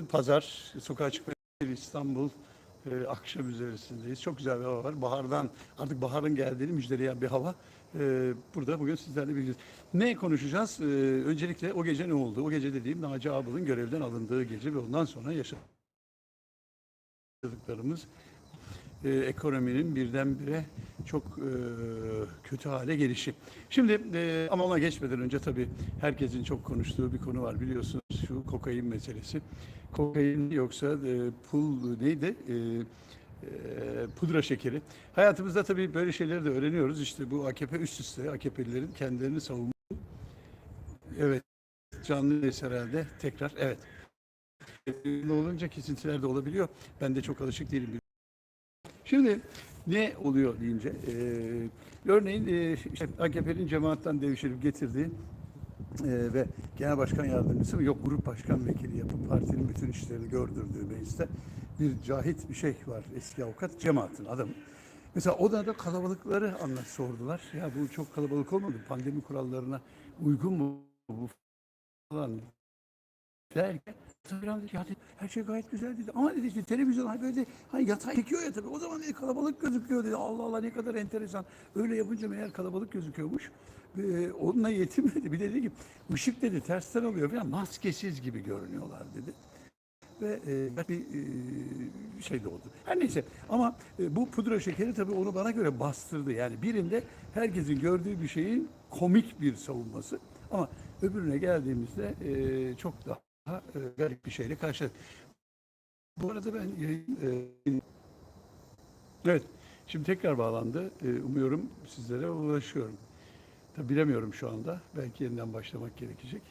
Pazar, sokağa çıkma İstanbul e, akşam üzeresindeyiz. Çok güzel bir hava var. Bahardan artık baharın geldiğini müjdeleyen bir hava. E, burada bugün sizlerle birlikteyiz. Ne konuşacağız? E, öncelikle o gece ne oldu? O gece dediğim Naci Ağbal'ın görevden alındığı gece ve ondan sonra yaşadıklarımız e, ekonominin birdenbire çok e, kötü hale gelişi. Şimdi e, ama ona geçmeden önce tabii herkesin çok konuştuğu bir konu var biliyorsunuz şu kokain meselesi. Kokain yoksa e, pul neydi? E, pudra şekeri. Hayatımızda tabii böyle şeyleri de öğreniyoruz. İşte bu AKP üst üste AKP'lilerin kendilerini savunma. Evet. Canlı herhalde. Tekrar. Evet. Ne olunca kesintiler de olabiliyor. Ben de çok alışık değilim. Şimdi ne oluyor deyince, e, örneğin e, işte AKP'nin cemaatten devşirip getirdiği e, ve genel başkan yardımcısı yok grup başkan vekili yapıp partinin bütün işlerini gördürdüğü mecliste bir cahit bir şey var eski avukat cemaatin adamı. Mesela o da da kalabalıkları anlat sordular. Ya bu çok kalabalık olmadı. Pandemi kurallarına uygun mu bu falan derken tabii lan dedi, ya dedi, her şey gayet güzel dedi. Ama dedi işte televizyon hani böyle hani yatay çekiyor ya tabii. O zaman dedi, kalabalık gözüküyor dedi. Allah Allah ne kadar enteresan. Öyle yapınca meğer kalabalık gözüküyormuş. Ee, onunla yetinmedi. Bir de dedi ki ışık dedi tersten oluyor falan. Maskesiz gibi görünüyorlar dedi. Ve e, bir e, şey de oldu. Her neyse ama e, bu pudra şekeri tabii onu bana göre bastırdı. Yani birinde herkesin gördüğü bir şeyin komik bir savunması. Ama öbürüne geldiğimizde e, çok daha e, garip bir şeyle karşılaştık. Bu arada ben yayın, e, evet şimdi tekrar bağlandı. E, umuyorum sizlere ulaşıyorum. Tabii bilemiyorum şu anda. Belki yeniden başlamak gerekecek.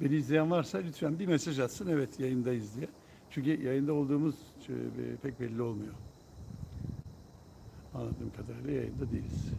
Beni izleyen varsa lütfen bir mesaj atsın. Evet yayındayız diye. Çünkü yayında olduğumuz e, pek belli olmuyor. Anladığım kadarıyla yayında değiliz.